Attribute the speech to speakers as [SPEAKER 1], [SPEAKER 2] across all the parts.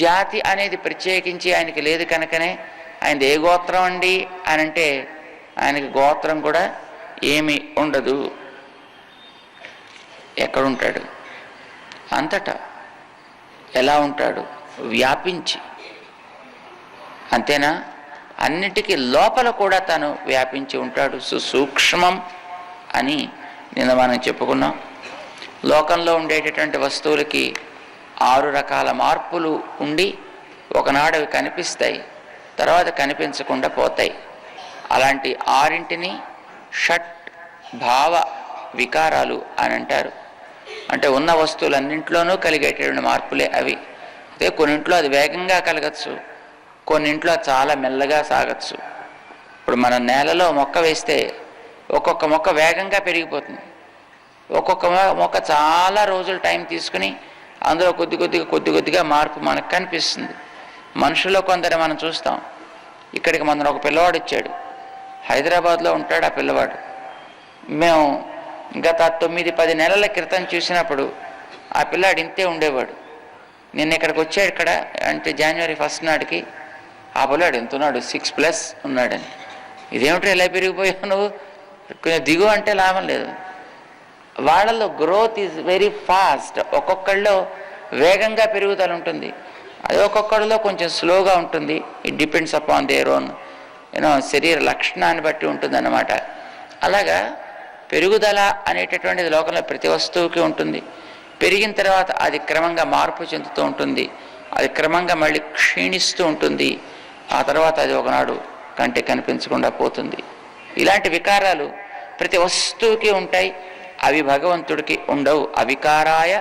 [SPEAKER 1] జాతి అనేది ప్రత్యేకించి ఆయనకి లేదు కనుకనే ఆయనది ఏ గోత్రం అండి అని అంటే ఆయనకి గోత్రం కూడా ఏమి ఉండదు. ఎక్కడుంటాడు అంతటా. ఎలా ఉంటాడు? వ్యాపించి. అంతేనా? అన్నిటికీ లోపల కూడా తను వ్యాపించి ఉంటాడు. సుసూక్ష్మం అని నిన్న మనం చెప్పుకున్నాం. లోకంలో ఉండేటటువంటి వస్తువులకి ఆరు రకాల మార్పులు ఉండి ఒకనాడు అవి కనిపిస్తాయి తర్వాత కనిపించకుండా పోతాయి. అలాంటి ఆరింటిని షట్ భావ వికారాలు అని అంటారు. అంటే ఉన్న వస్తువులన్నింటిలోనూ కలిగేటటువంటి మార్పులే అవి. అదే కొన్నింట్లో అది వేగంగా కలగచ్చు కొన్నింట్లో చాలా మెల్లగా సాగచ్చు. ఇప్పుడు మన నేలలో మొక్క వేస్తే ఒక్కొక్క మొక్క వేగంగా పెరిగిపోతుంది. ఒక్కొక్క మొక్క చాలా రోజులు టైం తీసుకుని అందులో కొద్ది కొద్దిగా కొద్ది కొద్దిగా మార్పు మనకు కనిపిస్తుంది. మనుషుల్లో కొందరు మనం చూస్తాం. ఇక్కడికి మన ఒక పిల్లవాడు ఇచ్చాడు హైదరాబాద్లో ఉంటాడు ఆ పిల్లవాడు. మేము గత తొమ్మిది పది నెలల క్రితం చూసినప్పుడు ఆ పిల్లాడు ఇంతే ఉండేవాడు. నిన్న ఇక్కడికి వచ్చాడు ఇక్కడ అంటే జనవరి ఫస్ట్ నాటికి. ఆ పిల్లాడు ఎంత ఉన్నాడు సిక్స్ ప్లస్ ఉన్నాడని. ఇదేమిటి ఇలా పెరిగిపోయావు నువ్వు? కొంచెం దిగు అంటే లాభం లేదు. వాళ్ళలో గ్రోత్ ఈజ్ వెరీ ఫాస్ట్ ఒక్కొక్కళ్ళలో వేగంగా పెరుగుదల ఉంటుంది. అది ఒక్కొక్కడిలో కొంచెం స్లోగా ఉంటుంది. It depends upon their own you know శరీర లక్షణాన్ని బట్టి ఉంటుందన్నమాట. అలాగా పెరుగుదల అనేటటువంటిది లోకంలో ప్రతి వస్తువుకి ఉంటుంది. పెరిగిన తర్వాత అది క్రమంగా మార్పు చెందుతూ ఉంటుంది. అది క్రమంగా మళ్ళీ క్షీణిస్తూ ఉంటుంది. ఆ తర్వాత అది ఒకనాడు కంటే కనిపించకుండా పోతుంది. ఇలాంటి వికారాలు ప్రతి వస్తువుకి ఉంటాయి. అవి భగవంతుడికి ఉండవు. అవికారాయ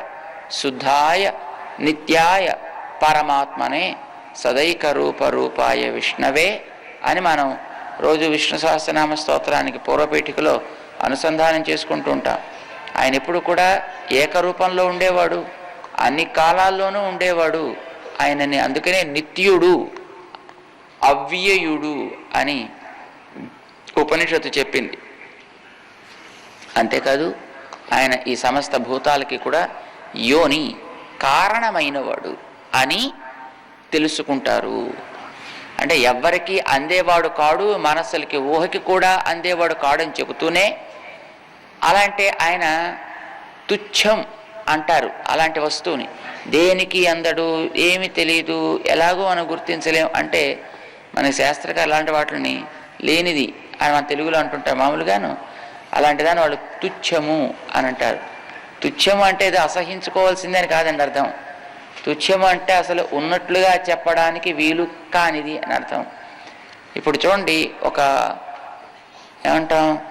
[SPEAKER 1] శుద్ధాయ నిత్యాయ పరమాత్మనే సదైక రూప రూపాయ విష్ణవే అని మనం రోజు విష్ణు సహస్రనామ స్తోత్రానికి పూర్వపీఠికలో అనుసంధానం చేసుకుంటూ ఉంటాం. ఆయన ఎప్పుడు కూడా ఏకరూపంలో ఉండేవాడు. అన్ని కాలాల్లోనూ ఉండేవాడు. ఆయనని అందుకనే నిత్యుడు అవ్యయుడు అని ఉపనిషత్తు చెప్పింది. అంతేకాదు ఆయన ఈ సమస్త భూతాలకి కూడా యోని కారణమైనవాడు అని తెలుసుకుంటారు. అంటే ఎవ్వరికి అందేవాడు కాడు మనస్సులకి ఊహకి కూడా అందేవాడు కాడని చెబుతూనే అలాంటి ఆయన తుచ్చం అంటారు అలాంటి వస్తువుని. దేనికి అందడు? ఏమి తెలియదు ఎలాగో మనం గుర్తించలేం. అంటే మన శాస్త్రకారు అలాంటి వాటిని లేనిది అని మన తెలుగులో అంటుంటారు మామూలుగాను అలాంటి దాన్ని వాళ్ళు తుచ్చము అని అంటారు. తుచ్చం అంటే ఇది అసహించుకోవాల్సిందని కాదండి అర్థం. తుచ్చం అంటే అసలు ఉన్నట్లుగా చెప్పడానికి వీలు కానిది అని అర్థం. ఇప్పుడు చూడండి ఒక ఏమంటాం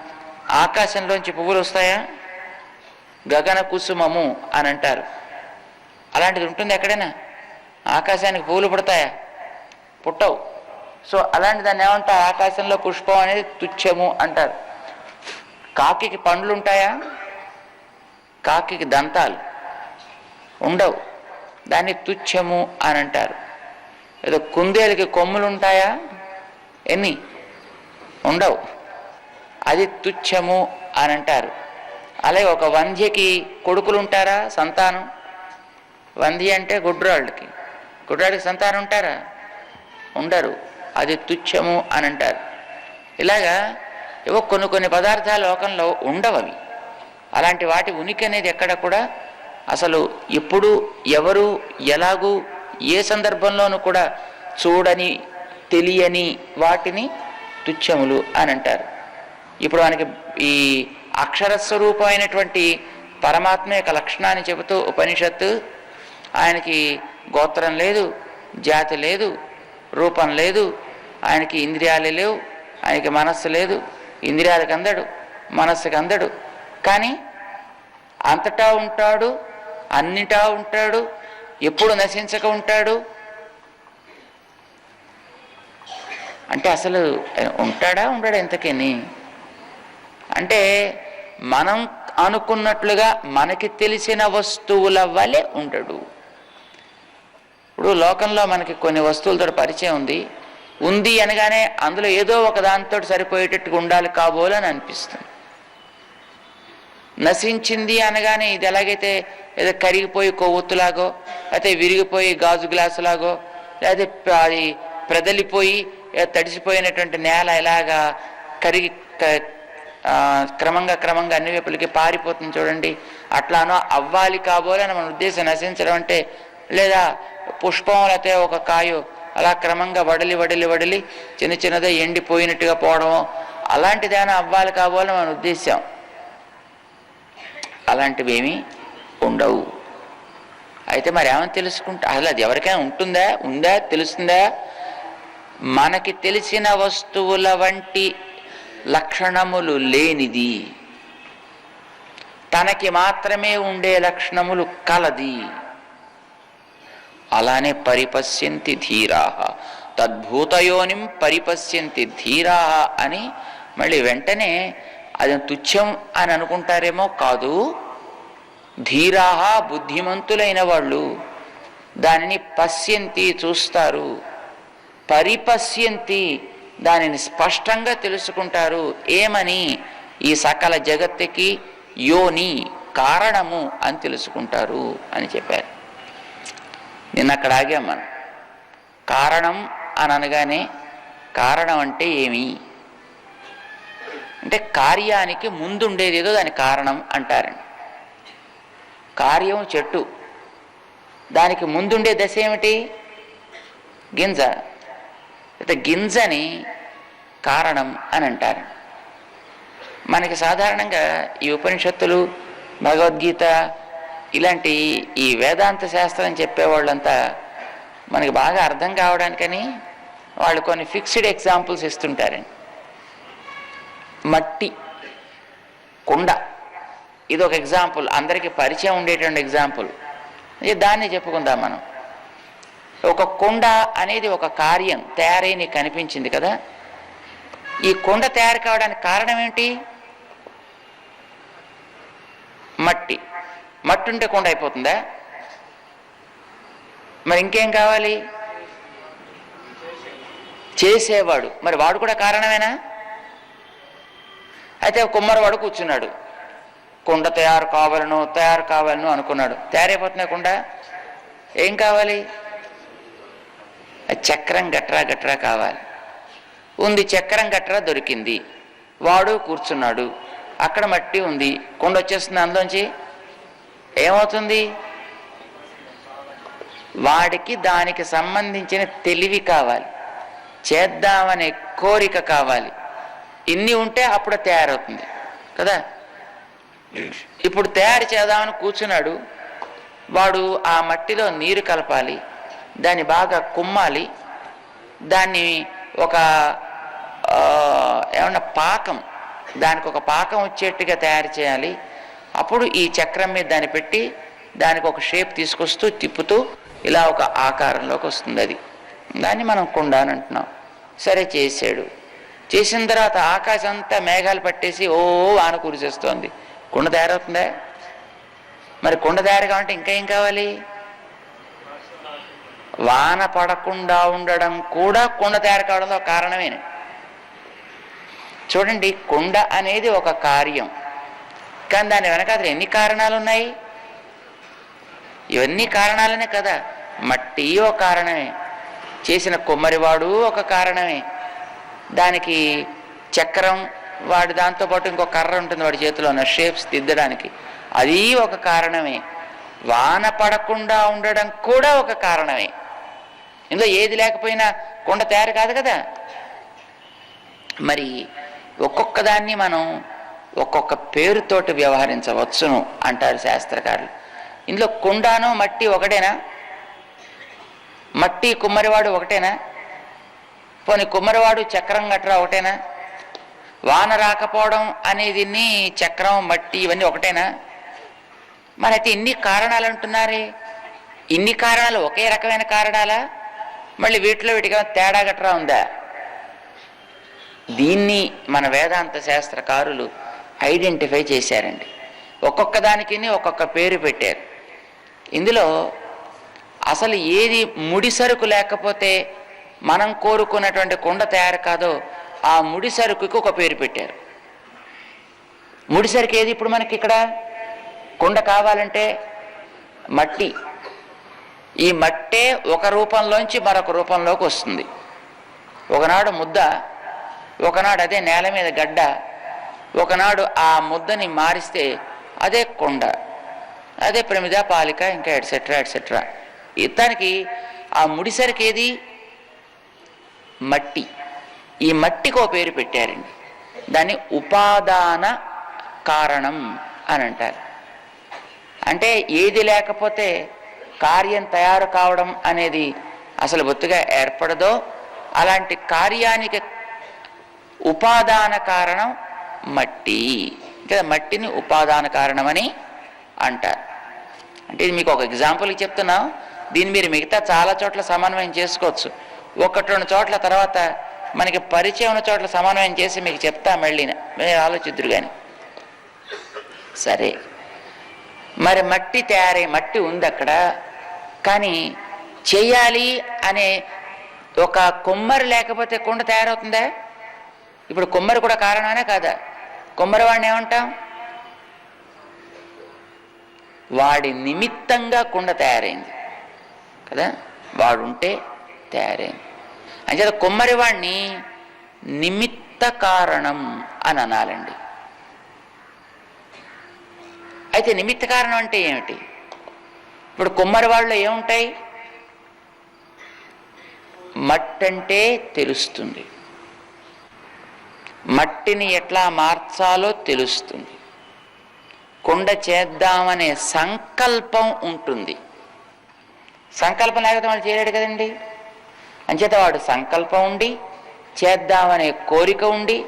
[SPEAKER 1] ఆకాశంలోంచి పువ్వులు వస్తాయా? గగన కుసుమము అని అంటారు. అలాంటిది ఉంటుంది ఎక్కడైనా? ఆకాశానికి పువ్వులు పుడతాయా? పుట్టవు. సో అలాంటి దాన్ని ఏమంటారు? ఆకాశంలో పుష్పం అనేది తుచ్చము అంటారు. కాకికి పండ్లు ఉంటాయా కాకికి దంతాలు ఉండవు. దాన్ని తుచ్చము అని అంటారు ఏదో కుందేలుకి కొమ్ములు ఉంటాయా ఎన్ని? ఉండవు. అది తుచ్చము అని అంటారు అలాగే ఒక వంధ్యకి కొడుకులు ఉంటారా సంతానం? వంధ్య అంటే గుడ్రాళ్ళకి. గుడ్రాళ్ళకి సంతానం ఉంటారా? ఉండరు. అది తుచ్చము అని అంటారు ఇలాగా ఏవో కొన్ని కొన్ని పదార్థాలు లోకంలో ఉండవు అవి అలాంటి వాటి ఉనికి అనేది ఎక్కడ కూడా అసలు ఎప్పుడు ఎవరు ఎలాగూ ఏ సందర్భంలోనూ కూడా చూడని తెలియని వాటిని తుచ్చములు అని అంటారు. ఇప్పుడు మనకి ఈ అక్షరస్వరూపమైనటువంటి పరమాత్మ యొక్క లక్షణాన్ని చెబుతూ ఉపనిషత్తు ఆయనకి గోత్రం లేదు జాతి లేదు రూపం లేదు ఆయనకి ఇంద్రియాలు లేవు ఆయనకి మనస్సు లేదు ఇంద్రియాలకు అందడు మనస్సుకు అందడు కానీ అంతటా ఉంటాడు అన్నిటా ఉంటాడు ఎప్పుడు నశించక ఉంటాడు. అంటే అసలు ఉంటాడా ఉండడా ఎంతకని అంటే మనం అనుకున్నట్లుగా మనకి తెలిసిన వస్తువుల వలె ఉండడు. ఇప్పుడు లోకంలో మనకి కొన్ని వస్తువులతో పరిచయం ఉంది. ఉంది అనగానే అందులో ఏదో ఒక దాంతో సరిపోయేటట్టుగా ఉండాలి కాబోలని అని అనిపిస్తుంది. నశించింది అనగానే ఇది ఎలాగైతే ఏదో కరిగిపోయి కొవ్వొత్తులాగో లేకపోతే విరిగిపోయి గాజు గ్లాసులాగో లేకపోతే అది ప్రదలిపోయి తడిసిపోయినటువంటి నేల ఇలాగా కరిగి క్రమంగా క్రమంగా అన్ని వైపులకి పారిపోతుంది చూడండి. అట్లానో అవ్వాలి కాబోలని మన ఉద్దేశం నశించడం అంటే లేదా పుష్పం లేకపోతే ఒక కాయు అలా క్రమంగా వడలి వడలి వడలి చిన్న చిన్నదే ఎండిపోయినట్టుగా పోవడం అలాంటిదేనా అవ్వాలి కాబోలని మన ఉద్దేశం అలాంటివేమీ ఉండవు. అయితే మరి ఏమని తెలుసుకుంటా? అసలు అది ఎవరికైనా ఉంటుందా? ఉందా? తెలుస్తుందా? మనకి తెలిసిన వస్తువుల వంటి లక్షణములు లేనిది. తనకి మాత్రమే ఉండే లక్షణములు కలది. అలానే పరిపశ్యంతి ధీరాహ. తద్భూతయోనిం పరిపశ్యంతి ధీరాహ అని మళ్ళీ వెంటనే అది తుచ్చం అని అనుకుంటారేమో కాదు. ధీరాహ బుద్ధిమంతులైన వాళ్ళు దానిని పశ్యంతి చూస్తారు. పరిపశ్యంతి దానిని స్పష్టంగా తెలుసుకుంటారు. ఏమని? ఈ సకల జగత్తుకి యోని కారణము అని తెలుసుకుంటారు అని చెప్పారు. నిన్న అక్కడ ఆగాం మనం. కారణం అని అనగానే కారణం అంటే ఏమి? అంటే కార్యానికి ముందుండేది ఏదో దాని కారణం అంటారండి. కార్యం చెట్టు. దానికి ముందుండే దశ ఏమిటి? గింజ. అయితే గింజని కారణం అని అంటారు. మనకి సాధారణంగా ఈ ఉపనిషత్తులు భగవద్గీత ఇలాంటి ఈ వేదాంత శాస్త్రం చెప్పేవాళ్ళంతా మనకి బాగా అర్థం కావడానికని వాళ్ళు కొన్ని ఫిక్స్డ్ ఎగ్జాంపుల్స్ ఇస్తుంటారండి. మట్టి కుండ. ఇది ఒక ఎగ్జాంపుల్. అందరికీ పరిచయం ఉండేటువంటి ఎగ్జాంపుల్. ఇది దాన్ని చెప్పుకుందాం మనం. ఒక కుండ అనేది ఒక కార్యం తయారై నీకు కనిపించింది కదా? ఈ కుండ తయారు కావడానికి కారణం ఏంటి? మట్టి. మట్టి ఉంటే కుండ అయిపోతుందా? మరి ఇంకేం కావాలి? చేసేవాడు. మరి వాడు కూడా కారణమేనా? అయితే కుమ్మరవాడు కూర్చున్నాడు. కుండ తయారు కావాలను తయారు కావాలను అనుకున్నాడు. తయారైపోతున్నాయి కుండ? ఏం కావాలి? చక్రం గట్రా గట్రా కావాలి. ఉంది చక్రం గట్రా దొరికింది. వాడు కూర్చున్నాడు. అక్కడ మట్టి ఉంది. కుండ వచ్చేస్తుంది అందులోంచి? ఏమవుతుంది? వాడికి దానికి సంబంధించిన తెలివి కావాలి. చేద్దామనే కోరిక కావాలి. ఇన్ని ఉంటే అప్పుడు తయారవుతుంది. కదా? ఇప్పుడు తయారు చేద్దామని కూర్చున్నాడు. వాడు ఆ మట్టిలో నీరు కలపాలి. దాన్ని బాగా కుమ్మాలి. దాన్ని ఒక ఏమన్నా పాకం. దానికి ఒక పాకం వచ్చేట్టుగా తయారు చేయాలి. అప్పుడు ఈ చక్రం మీద దాన్ని పెట్టి దానికి ఒక షేప్ తీసుకొస్తూ తిప్పుతూ ఇలా ఒక ఆకారంలోకి వస్తుంది అది. దాన్ని మనం కుండ అని అంటున్నాం. సరే చేసాడు చేసిన తర్వాత ఆకాశం అంతా మేఘాలు పట్టేసి ఓ వాన కురిసేస్తోంది. కుండ తయారవుతుందా? మరి కుండ తయారు కావాలంటే ఇంకా ఏం కావాలి? వాన పడకుండా ఉండడం కూడా కుండ తయారు కావడంలో కారణమే చూడండి కుండ అనేది ఒక కార్యం. కానీ దాని వెనకాల ఎన్ని కారణాలు ఉన్నాయి ఇవన్నీ కారణాలనే కదా. మట్టి ఒక కారణమే. చేసిన కొమ్మరివాడు ఒక కారణమే. దానికి చక్రం వాడు దాంతోపాటు ఇంకో కర్ర ఉంటుంది వాడి చేతిలో ఉన్న షేప్స్ దిద్దడానికి. అది ఒక కారణమే. వాన పడకుండా ఉండడం కూడా ఒక కారణమే. ఇందులో ఏది లేకపోయినా కుండ తయారు కాదు కదా. మరి ఒక్కొక్క దాన్ని మనం ఒక్కొక్క పేరుతోటి వ్యవహరించవచ్చును అంటారు శాస్త్రకారులు. ఇందులో కుండాను మట్టి ఒకటేనా? మట్టి కుమ్మరివాడు ఒకటేనా? పోనీ కుమ్మరివాడు చక్రం గట్రా ఒకటేనా? వాన రాకపోవడం అనేది చక్రం మట్టి ఇవన్నీ ఒకటేనా? మరి అయితే ఇన్ని కారణాలు అంటున్నారే ఇన్ని కారణాలు ఒకే రకమైన కారణాలా? మళ్ళీ వీటిలో వీటికి తేడా గట్రా ఉందా? దీన్ని మన వేదాంత శాస్త్రకారులు ఐడెంటిఫై చేశారండి. ఒక్కొక్క దానికి ఒక్కొక్క పేరు పెట్టారు. ఇందులో అసలు ఏది ముడి సరుకు లేకపోతే మనం కోరుకున్నటువంటి కుండ తయారు కాదో ఆ ముడి సరుకుకి ఒక పేరు పెట్టారు. ముడిసరుకు ఏది ఇప్పుడు మనకి ఇక్కడ? కుండ కావాలంటే మట్టి. ఈ మట్టే ఒక రూపంలోంచి మరొక రూపంలోకి వస్తుంది. ఒకనాడు ముద్ద ఒకనాడు అదే నేల మీద గడ్డ ఒకనాడు ఆ ముద్దని మారిస్తే అదే కొండ అదే ప్రమిద పాలిక ఇంకా ఎట్సెట్రా ఎట్సెట్రా ఇతనికి ఆ ముడిసరికి ఏది మట్టి. ఈ మట్టికి ఓ పేరు పెట్టారండి. దాన్ని ఉపాదాన కారణం అని అంటారు. అంటే ఏది లేకపోతే కార్యం తయారు కావడం అనేది అసలు బొత్తుగా ఏర్పడదో అలాంటి కార్యానికి ఉపాదాన కారణం మట్టి. కదా మట్టిని ఉపాదాన కారణమని అంటారు. అంటే మీకు ఒక ఎగ్జాంపుల్కి చెప్తున్నాం. దీన్ని మీరు మిగతా చాలా చోట్ల సమన్వయం చేసుకోవచ్చు. ఒకటి రెండు చోట్ల తర్వాత మనకి పరిచయం ఉన్న చోట్ల సమన్వయం చేసి మీకు చెప్తా మళ్ళీ మీరు ఆలోచిద్దురు కానీ సరే. మరి మట్టి తయారై మట్టి ఉంది అక్కడ. కానీ చెయ్యాలి అనే ఒక కొమ్మరి లేకపోతే కుండ తయారవుతుందా? ఇప్పుడు కొమ్మరి కూడా కారణమే కాదా? కుమ్మరివాడిని ఏమంటాం వాడి నిమిత్తంగా కుండ తయారైంది. కదా? వాడుంటే తయారైంది. అంచేత కుమ్మరివాణ్ణి నిమిత్త కారణం అని అనాలండి. అయితే నిమిత్త కారణం అంటే ఏమిటి? ఇప్పుడు కుమ్మరి వాళ్ళు ఏముంటాయి? మట్టంటే తెలుస్తుంది. మట్టిని ఎట్లా మార్చాలో తెలుస్తుంది. కుండ చేద్దామనే సంకల్పం ఉంటుంది. సంకల్పం లేకపోతే వాళ్ళు చేయలేడు కదండి. అంచేత వాడు సంకల్పం ఉండి చేద్దామనే కోరిక ఉండి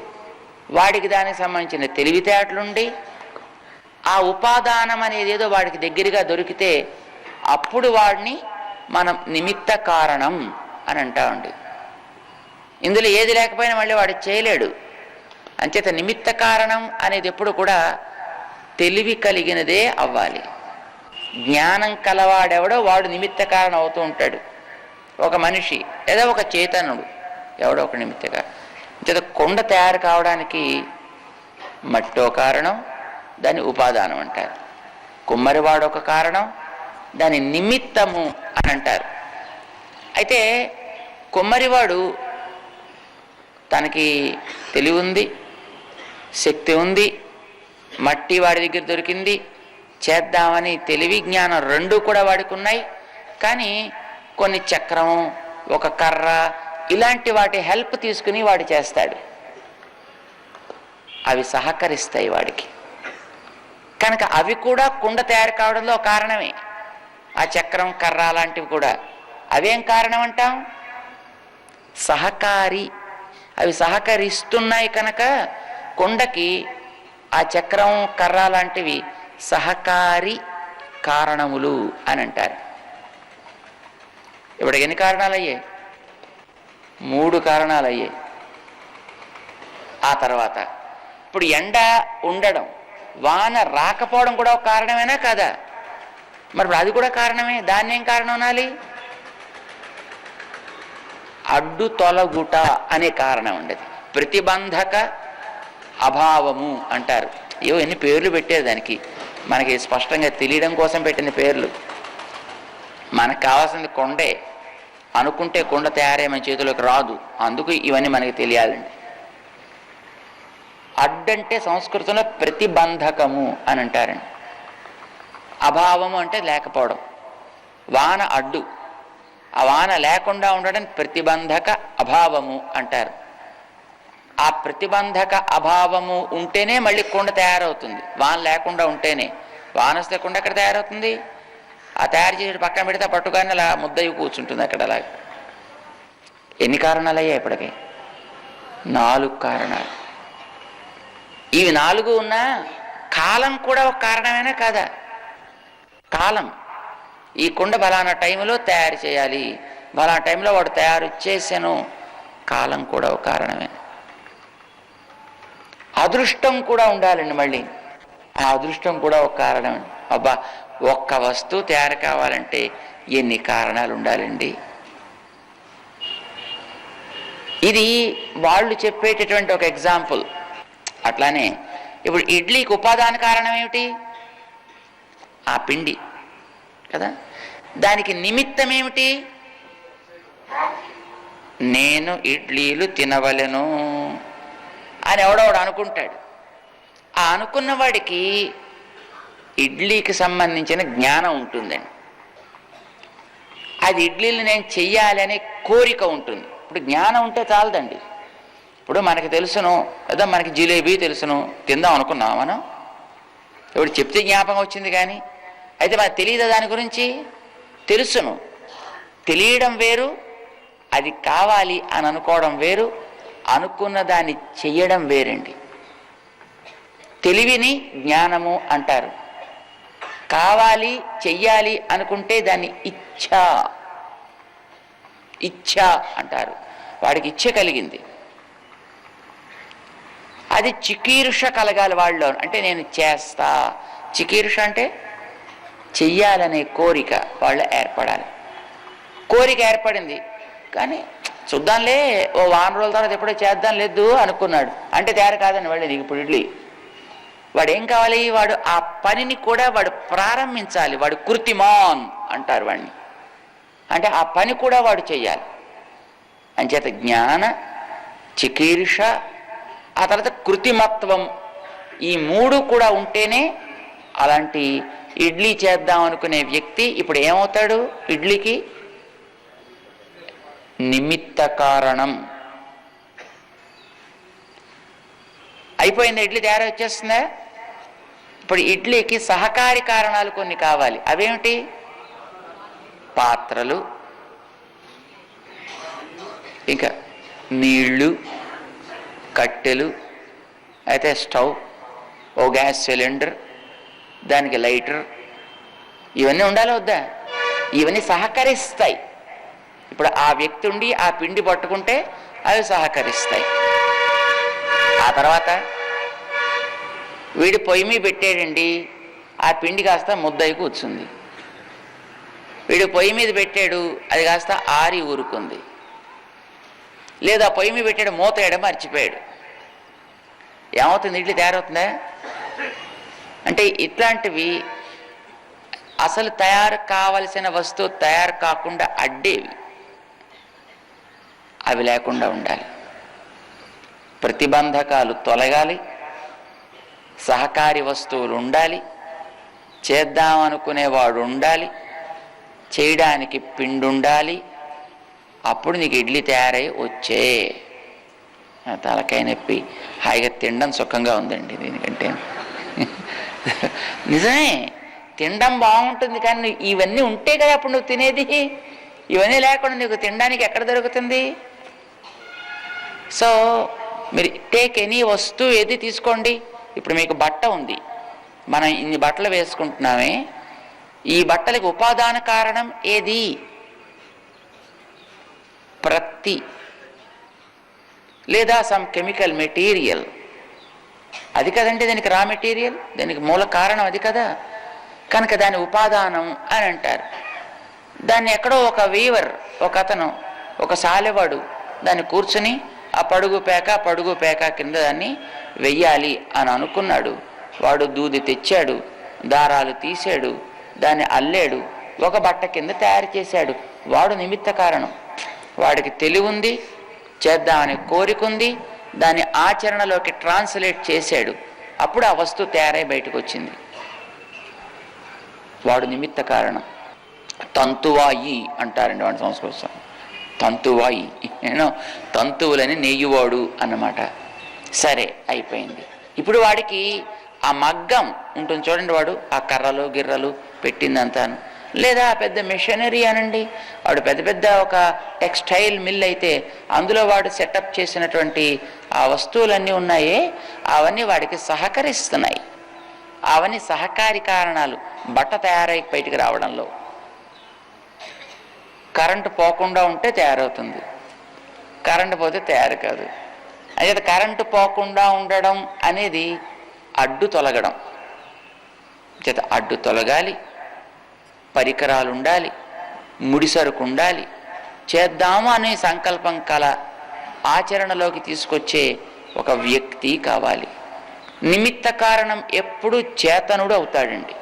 [SPEAKER 1] వాడికి దానికి సంబంధించిన తెలివితేటలుండి ఆ ఉపాదానం అనేది ఏదో వాడికి దగ్గరగా దొరికితే అప్పుడు వాడిని మనం నిమిత్త కారణం అని అంటామండి. ఇందులో ఏది లేకపోయినా మళ్ళీ వాడు చేయలేడు. అంచేత నిమిత్త కారణం అనేది ఎప్పుడు కూడా తెలివి కలిగినదే అవ్వాలి. జ్ఞానం కలవాడెవడో వాడు నిమిత్త కారణం అవుతూ ఉంటాడు. ఒక మనిషి లేదా ఒక చేతనుడు ఎవడో ఒక నిమిత్తగా అంచేత కొండ తయారు కావడానికి మట్టో కారణం దాని ఉపాదానం అంటారు. కుమ్మరివాడు ఒక కారణం దాని నిమిత్తము అని అంటారు. అయితే కుమ్మరివాడు తనకి తెలివి ఉంది శక్తి ఉంది. మట్టి వాడి దగ్గర దొరికింది. చేద్దామని తెలివి జ్ఞానం రెండు కూడా వాడికి ఉన్నాయి. కానీ కొన్ని చక్రం ఒక కర్ర ఇలాంటి వాటి హెల్ప్ తీసుకుని వాడు చేస్తాడు. అవి సహకరిస్తాయి వాడికి. కనుక అవి కూడా కుండ తయారు కావడంలో ఒక కారణమే. ఆ చక్రం కర్ర లాంటివి కూడా. అవేం కారణం అంటాం సహకారి. అవి సహకరిస్తున్నాయి కనుక కొండకి ఆ చక్రం కర్ర లాంటివి సహకారి కారణములు అని అంటారు. ఇప్పుడు ఎన్ని కారణాలు అయ్యాయి మూడు కారణాలు అయ్యాయి ఆ తర్వాత ఇప్పుడు ఎండ ఉండడం వాన రాకపోవడం కూడా ఒక కారణమేనా కాదా? మరి అది కూడా కారణమే దాన్ని ఏం కారణం అనాలి? అడ్డు తొలగుట అనే కారణం ఉండేది. ప్రతిబంధక అభావము అంటారు. ఏవో ఎన్ని పేర్లు పెట్టారు దానికి. మనకి స్పష్టంగా తెలియడం కోసం పెట్టిన పేర్లు. మనకు కావాల్సింది కొండే. అనుకుంటే కొండ తయారై మన చేతిలోకి రాదు. అందుకు ఇవన్నీ మనకి తెలియాలండి. అడ్డంటే సంస్కృతంలో ప్రతిబంధకము అని అంటారండి. అభావము అంటే లేకపోవడం. వాన అడ్డు. ఆ వాన లేకుండా ఉండడం ప్రతిబంధక అభావము అంటారు. ఆ ప్రతిబంధక అభావము ఉంటేనే మళ్ళీ కుండ తయారవుతుంది. వాన లేకుండా ఉంటేనే. వాన వస్తే కుండ ఎక్కడ తయారవుతుంది? ఆ తయారు చేసి పక్కన పెడితే పట్టుగానే అలా ముద్దయి కూర్చుంటుంది అక్కడ అలా ఎన్ని కారణాలు అయ్యాయి ఇప్పటికి? నాలుగు కారణాలు. ఇవి నాలుగు ఉన్నా కాలం కూడా ఒక కారణమేనా కాదా? కాలం. ఈ కుండ బలానా టైంలో తయారు చేయాలి. బలానా టైంలో వాడు తయారు చేసాను. కాలం కూడా ఒక కారణమే. అదృష్టం కూడా ఉండాలండి మళ్ళీ. ఆ అదృష్టం కూడా ఒక కారణం అబ్బా ఒక్క వస్తువు తయారు కావాలంటే ఎన్ని కారణాలు ఉండాలండి? ఇది వాళ్ళు చెప్పేటటువంటి ఒక ఎగ్జాంపుల్. అట్లానే ఇప్పుడు ఇడ్లీకి ఉపాదాన కారణం ఏమిటి? ఆ పిండి. కదా? దానికి నిమిత్తం ఏమిటి? నేను ఇడ్లీలు తినవలెను. అని ఎవడోడు అనుకుంటాడు. ఆ అనుకున్న వాడికి ఇడ్లీకి సంబంధించిన జ్ఞానం ఉంటుందండి. అది ఇడ్లీలు నేను చెయ్యాలి కోరిక ఉంటుంది. ఇప్పుడు జ్ఞానం ఉంటే చాలదండి. ఇప్పుడు మనకి తెలుసును లేదా మనకి జిలేబీ తెలుసును తిందాం అనుకున్నాం మనం? ఇప్పుడు చెప్తే జ్ఞాపకం వచ్చింది కానీ అయితే మనకు తెలియదు దాని గురించి? తెలుసును. తెలియడం వేరు అది కావాలి అని అనుకోవడం వేరు అనుకున్న దాన్ని చెయ్యడం వేరండి. తెలివిని జ్ఞానము అంటారు. కావాలి చెయ్యాలి అనుకుంటే దాన్ని ఇచ్ఛ ఇచ్ఛ అంటారు. వాడికి ఇచ్చ కలిగింది. అది చికీర్ష కలగాలి వాళ్ళలో అంటే నేను చేస్తా. చికీర్ష అంటే చెయ్యాలనే కోరిక వాళ్ళు ఏర్పడాలి. కోరిక ఏర్పడింది. కానీ చూద్దాంలే ఓ వారం రోజుల తర్వాత ఎప్పుడో చేద్దాం లేదు అనుకున్నాడు. అంటే తయారు కాదని వాళ్ళు నీకు ఇప్పుడు ఇడ్లీ. వాడు ఏం కావాలి? వాడు ఆ పనిని కూడా వాడు ప్రారంభించాలి. వాడు కృతిమాన్ అంటారు వాడిని. అంటే ఆ పని కూడా వాడు చెయ్యాలి. అంచేత జ్ఞాన చికీర్ష ఆ తర్వాత కృతిమత్వం ఈ మూడు కూడా ఉంటేనే అలాంటి ఇడ్లీ చేద్దాం అనుకునే వ్యక్తి ఇప్పుడు ఏమవుతాడు? ఇడ్లీకి నిమిత్త కారణం. అయిపోయింది ఇడ్లీ తయారు వచ్చేస్తుందా? ఇప్పుడు ఇడ్లీకి సహకారి కారణాలు కొన్ని కావాలి. అవేమిటి? పాత్రలు. ఇంకా నీళ్ళు కట్టెలు అయితే స్టవ్ ఓ గ్యాస్ సిలిండర్ దానికి లైటర్ ఇవన్నీ ఉండాలి వద్దా? ఇవన్నీ సహకరిస్తాయి. ఇప్పుడు ఆ వ్యక్తి ఉండి ఆ పిండి పట్టుకుంటే అవి సహకరిస్తాయి. ఆ తర్వాత వీడి పొయ్యి మీద పెట్టాడండి ఆ పిండి కాస్త ముద్దయి కూర్చుంది. వీడు పొయ్యి మీద పెట్టాడు అది కాస్త ఆరి ఊరుకుంది. లేదా పొయ్యి మీద పెట్టాడు మూత వేయడం మర్చిపోయాడు. ఏమవుతుంది ఇడ్లీ తయారవుతుందా? అంటే ఇట్లాంటివి అసలు తయారు కావలసిన వస్తువు తయారు కాకుండా అడ్డేవి. అవి లేకుండా ఉండాలి. ప్రతిబంధకాలు తొలగాలి. సహకారి వస్తువులు ఉండాలి. చేద్దామనుకునేవాడు ఉండాలి. చేయడానికి పిండి ఉండాలి అప్పుడు నీకు ఇడ్లీ తయారై వచ్చే. తలకాయ నొప్పి హాయిగా తినడం సుఖంగా ఉందండి దీనికంటే. నిజమే తినడం బాగుంటుంది కానీ ఇవన్నీ ఉంటే కదా అప్పుడు నువ్వు తినేది. ఇవన్నీ లేకుండా నీకు తినడానికి ఎక్కడ దొరుకుతుంది? సో మీరు టేక్ ఎనీ వస్తువు ఏది తీసుకోండి? ఇప్పుడు మీకు బట్ట ఉంది. మనం ఇన్ని బట్టలు వేసుకుంటున్నామే. ఈ బట్టలకు ఉపాదాన కారణం ఏది? ప్రత్తి. లేదా సమ్ కెమికల్ మెటీరియల్ అది కదండి దానికి రా మెటీరియల్ దానికి మూల కారణం అది కదా. కనుక దాని ఉపాదానం అని అంటారు. దాన్ని ఎక్కడో ఒక వీవర్ ఒక అతను ఒక సాలెవాడు దాన్ని కూర్చుని ఆ పడుగు పేక పడుగు పేక కింద దాన్ని వెయ్యాలి అని అనుకున్నాడు. వాడు దూది తెచ్చాడు దారాలు తీశాడు దాన్ని అల్లాడు ఒక బట్ట కింద తయారు చేశాడు. వాడు నిమిత్త కారణం. వాడికి తెలివి ఉంది చేద్దామని కోరిక ఉంది దాన్ని ఆచరణలోకి ట్రాన్స్లేట్ చేశాడు. అప్పుడు ఆ వస్తువు తయారై బయటకు వచ్చింది. వాడు నిమిత్త కారణం. తంతువాయి అంటారండి వాడి సంస్కృతం. తంతువాయి. నేను తంతువులని నెయ్యివాడు అన్నమాట. సరే అయిపోయింది. ఇప్పుడు వాడికి ఆ మగ్గం ఉంటుంది చూడండి వాడు ఆ కర్రలు గిర్రలు పెట్టిందంతాను. లేదా పెద్ద మిషనరీ అనండి. వాడు పెద్ద పెద్ద ఒక టెక్స్టైల్ మిల్ అయితే అందులో వాడు సెటప్ చేసినటువంటి ఆ వస్తువులన్నీ ఉన్నాయే అవన్నీ వాడికి సహకరిస్తున్నాయి. అవన్నీ సహకారి కారణాలు బట్ట తయారై బయటికి రావడంలో. కరెంటు పోకుండా ఉంటే తయారవుతుంది. కరెంటు పోతే తయారు కాదు. అయితే కరెంటు పోకుండా ఉండడం అనేది అడ్డు తొలగడం. చేత అడ్డు తొలగాలి పరికరాలు ఉండాలి ముడిసరుకు ఉండాలి చేద్దాము అనే సంకల్పం కల ఆచరణలోకి తీసుకొచ్చే ఒక వ్యక్తి కావాలి. నిమిత్త కారణం ఎప్పుడు చేతనుడు అవుతాడండి.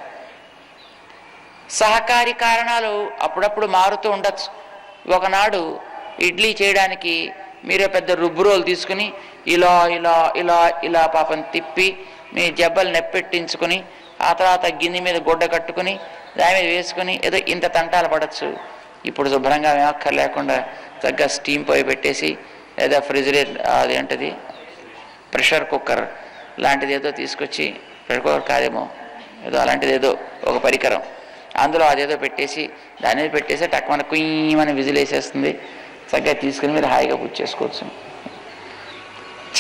[SPEAKER 1] సహకారి కారణాలు అప్పుడప్పుడు మారుతూ ఉండొచ్చు. ఒకనాడు ఇడ్లీ చేయడానికి మీరే పెద్ద రుబ్బురోలు తీసుకుని ఇలా ఇలా ఇలా ఇలా పాపం తిప్పి మీ జబ్బలు నెప్పెట్టించుకుని ఆ తర్వాత గిన్నె మీద గుడ్డ కట్టుకుని దాని మీద వేసుకుని ఏదో ఇంత తంటాలు పడచ్చు. ఇప్పుడు శుభ్రంగా మేమక్కర్ లేకుండా చక్కగా స్టీమ్ పోయి పెట్టేసి లేదా ఫ్రిజిరేట్ అదేంటిది ప్రెషర్ కుక్కర్ లాంటిది ఏదో తీసుకొచ్చి ప్రెషర్ కుక్కర్ కాదేమో ఏదో అలాంటిది ఏదో ఒక పరికరం. అందులో అదేదో పెట్టేసి దాని మీద పెట్టేసి టక్మన కుయ్యమని విజిలేసేస్తుంది చక్కగా తీసుకుని మీరు హాయిగా పూజ చేసుకోవచ్చు.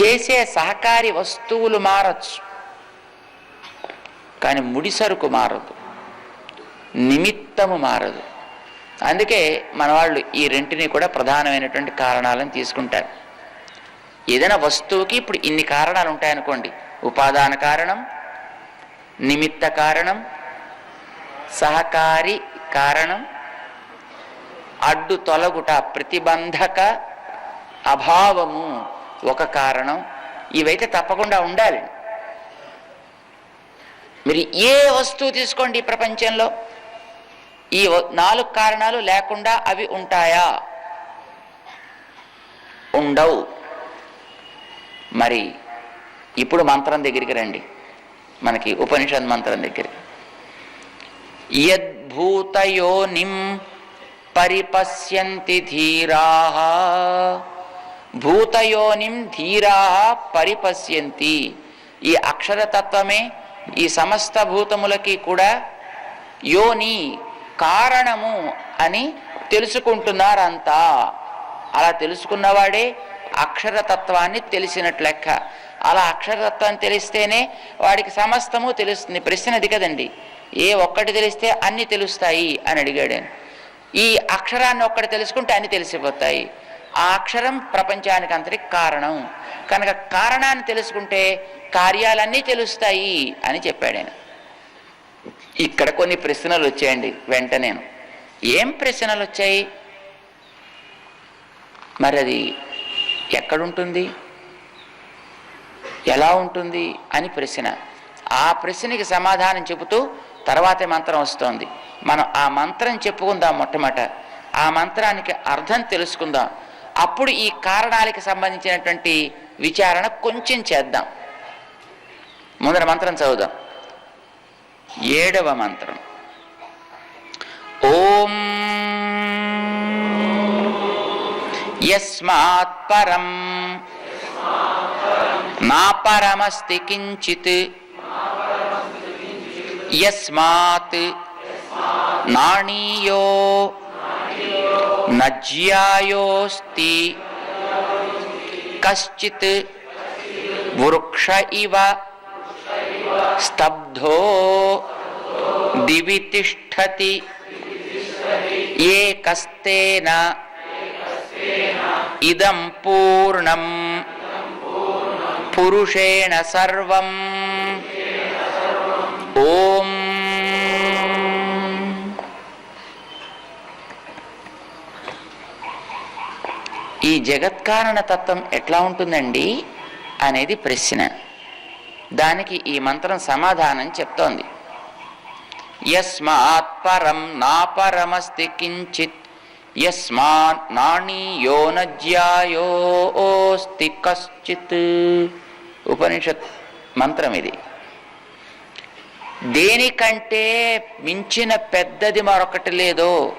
[SPEAKER 1] చేసే సహకారి వస్తువులు మారచ్చు. కానీ ముడి సరుకు మారదు నిమిత్తము మారదు. అందుకే మన వాళ్ళు ఈ రెంటిని కూడా ప్రధానమైనటువంటి కారణాలను తీసుకుంటారు. ఏదైనా వస్తువుకి ఇప్పుడు ఇన్ని కారణాలు ఉంటాయనుకోండి. ఉపాదాన కారణం నిమిత్త కారణం సహకారి కారణం అడ్డు తొలగుట ప్రతిబంధక అభావము ఒక కారణం. ఇవైతే తప్పకుండా ఉండాలి. మీరు ఏ వస్తువు తీసుకోండి ఈ ప్రపంచంలో? ఈ వ- నాలుగు కారణాలు లేకుండా అవి ఉంటాయా? ఉండవు. మరి ఇప్పుడు మంత్రం దగ్గరికి రండి. మనకి ఉపనిషత్ మంత్రం దగ్గరికి. యద్భూతయోనిం పరిపశ్యంతి ధీరా భూతయోనిం ధీరా పరిపశ్యంతి ఈ అక్షరతత్వమే ఈ సమస్త భూతములకి కూడా యోని కారణము అని తెలుసుకుంటున్నారంతా. అలా తెలుసుకున్నవాడే అక్షరతత్వాన్ని తెలిసినట్లు లెక్క. అలా అక్షరతత్వాన్ని తెలిస్తేనే వాడికి సమస్తము తెలుస్తుంది. ప్రశ్న అది కదండి. ఏ ఒక్కటి తెలిస్తే అన్ని తెలుస్తాయి అని అడిగాడు ఈ అక్షరాన్ని ఒక్కటి తెలుసుకుంటే అన్ని తెలిసిపోతాయి. ఆ అక్షరం ప్రపంచానికి అంతటికి కారణం. కనుక కారణాన్ని తెలుసుకుంటే కార్యాలన్నీ తెలుస్తాయి అని చెప్పాడు ఆయన. ఇక్కడ కొన్ని ప్రశ్నలు వచ్చాయండి వెంటనే. ఏం ప్రశ్నలు వచ్చాయి? మరి అది ఎక్కడుంటుంది? ఎలా ఉంటుంది? అని ప్రశ్న. ఆ ప్రశ్నకి సమాధానం చెబుతూ తర్వాతే మంత్రం వస్తోంది. మనం ఆ మంత్రం చెప్పుకుందాం మొట్టమొదట. ఆ మంత్రానికి అర్థం తెలుసుకుందాం. అప్పుడు ఈ కారణాలకి సంబంధించినటువంటి విచారణ కొంచెం చేద్దాం. ముందర మంత్రం చదువుదాం. ఏడవ మంత్రం. ఓం యస్మాత్ పరం. నా పరమస్తి కించిత్. யஸ்மாத் நாணீயோ நஜ்யாயோஸ்தி கஷ்டித் वृक्ष इव स्तब्धो दिवि तिष्ठति ये कस्तेन इदं पूर्णं पुरुषेण सर्वम् ఓం. ఈ జగత్కారణ తత్వం ఎట్లా ఉంటుందండి అనేది ప్రశ్న. దానికి ఈ మంత్రం సమాధానం చెప్తోంది. యస్మాత్ పరం నాపరమస్తి కించిత్ యస్మాత్ నాణీయో కశ్చిత్. ఉపనిషత్ మంత్రం ఇది. దేనికంటే మించిన పెద్దది మరొకటి లేదో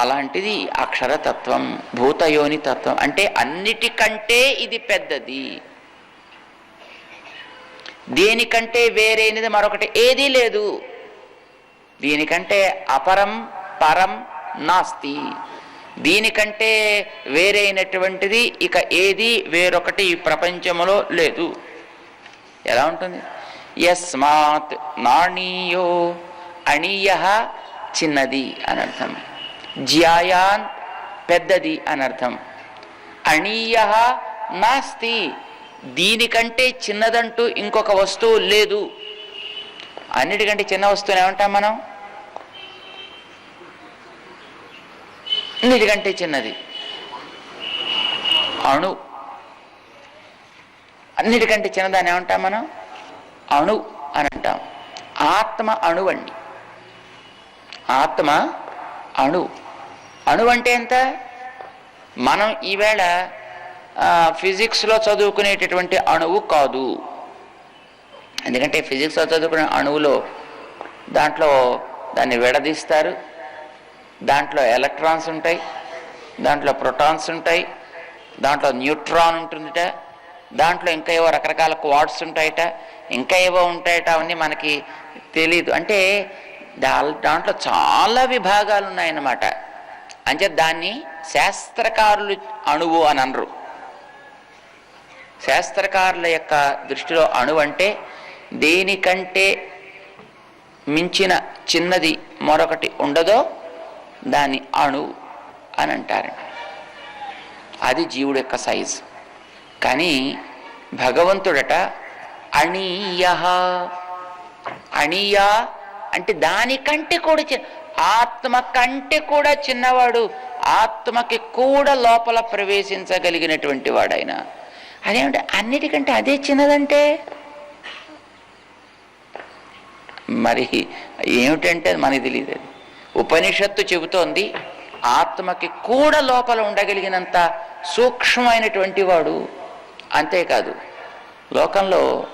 [SPEAKER 1] అలాంటిది అక్షరతత్వం భూతయోని తత్వం అంటే అన్నిటికంటే ఇది పెద్దది. దేనికంటే వేరైనది మరొకటి ఏదీ లేదు. దీనికంటే అపరం పరం నాస్తి. దీనికంటే వేరైనటువంటిది ఇక ఏది వేరొకటి ఈ ప్రపంచంలో లేదు. ఎలా ఉంటుంది? యస్మాత్ నాణీయో అణీయ చిన్నది అనర్థం జ్యాయాన్ పెద్దది అనర్థం అణీయ నాస్తి. దీనికంటే చిన్నదంటూ ఇంకొక వస్తువు లేదు. అన్నిటికంటే చిన్న వస్తువుని ఏమంటాం మనం? అన్నిటికంటే చిన్నది. అణు. అన్నిటికంటే చిన్నదాన్ని ఏమంటాం మనం? అణు అని అంటాం. ఆత్మ అణువండి ఆత్మ అణు. అణు అంటే ఎంత? మనం ఈవేళ ఫిజిక్స్లో చదువుకునేటటువంటి అణువు కాదు. ఎందుకంటే ఫిజిక్స్లో చదువుకునే అణువులో దాంట్లో దాన్ని విడదీస్తారు. దాంట్లో ఎలక్ట్రాన్స్ ఉంటాయి. దాంట్లో ప్రోటాన్స్ ఉంటాయి. దాంట్లో న్యూట్రాన్ ఉంటుందిట. దాంట్లో ఇంకా ఏవో రకరకాల క్వాడ్స్ ఉంటాయట. ఇంకా ఏవో ఉంటాయట అవన్నీ మనకి తెలీదు. అంటే దా దాంట్లో చాలా విభాగాలు ఉన్నాయన్నమాట అంటే దాన్ని శాస్త్రకారులు అణువు అని అనరు. శాస్త్రకారుల యొక్క దృష్టిలో అణువు అంటే దేనికంటే మించిన చిన్నది మరొకటి ఉండదో దాని అణువు అని అంటారండి అది జీవుడు యొక్క సైజు. కానీ భగవంతుడట అణీయ. అణీయ అంటే దానికంటే కూడా చిన్న ఆత్మ కంటే కూడా చిన్నవాడు ఆత్మకి కూడా లోపల ప్రవేశించగలిగినటువంటి వాడైన. అదేమిటి అన్నిటికంటే అదే చిన్నదంటే? మరి ఏమిటంటే అది మనకి తెలియదు అది. ఉపనిషత్తు చెబుతోంది ఆత్మకి కూడా లోపల ఉండగలిగినంత సూక్ష్మమైనటువంటి వాడు అంతేకాదు. లోకంలో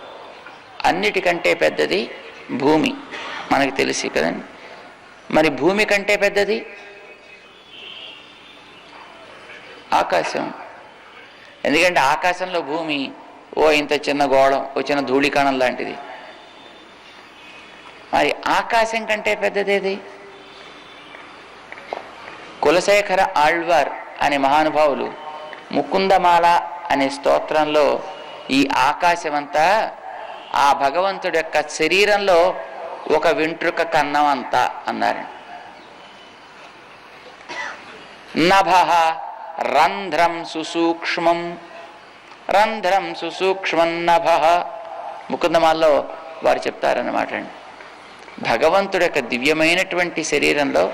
[SPEAKER 1] అన్నిటికంటే పెద్దది భూమి. మనకి తెలిసి కదండి. మరి భూమి కంటే పెద్దది? ఆకాశం. ఎందుకంటే ఆకాశంలో భూమి ఓ ఇంత చిన్న గోళం ఓ చిన్న ధూళికణం లాంటిది. మరి ఆకాశం కంటే పెద్దదేది కులశేఖర ఆళ్వార్ అనే మహానుభావులు ముకుందమాల అనే స్తోత్రంలో ఈ ఆకాశమంతా ఆ భగవంతుడి యొక్క శరీరంలో ఒక వెంట్రుక కన్నం అంత అన్నారు. నభ రంధ్రం సుసూక్ష్మం రంధ్రం సుసూక్ష్మం నభ. ముకుందమాల్లో వారు చెప్తారన్నమాట అండి. భగవంతుడి యొక్క దివ్యమైనటువంటి శరీరంలో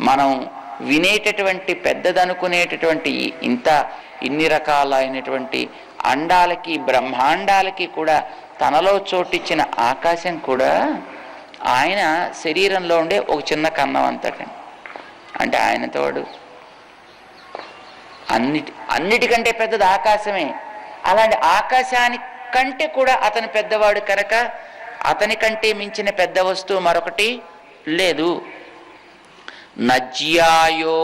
[SPEAKER 1] మనం వినేటటువంటి పెద్దదనుకునేటటువంటి ఇంత ఇన్ని రకాలైనటువంటి అండాలకి బ్రహ్మాండాలకి కూడా తనలో చోటిచ్చిన ఆకాశం కూడా ఆయన శరీరంలో ఉండే ఒక చిన్న కన్నం అంతటండి అంటే ఆయన తోడు. అన్నిటి అన్నిటికంటే పెద్దది ఆకాశమే. అలాంటి ఆకాశానికి కంటే కూడా అతను పెద్దవాడు కనుక అతని కంటే మించిన పెద్ద వస్తువు మరొకటి లేదు. నజ్యాయో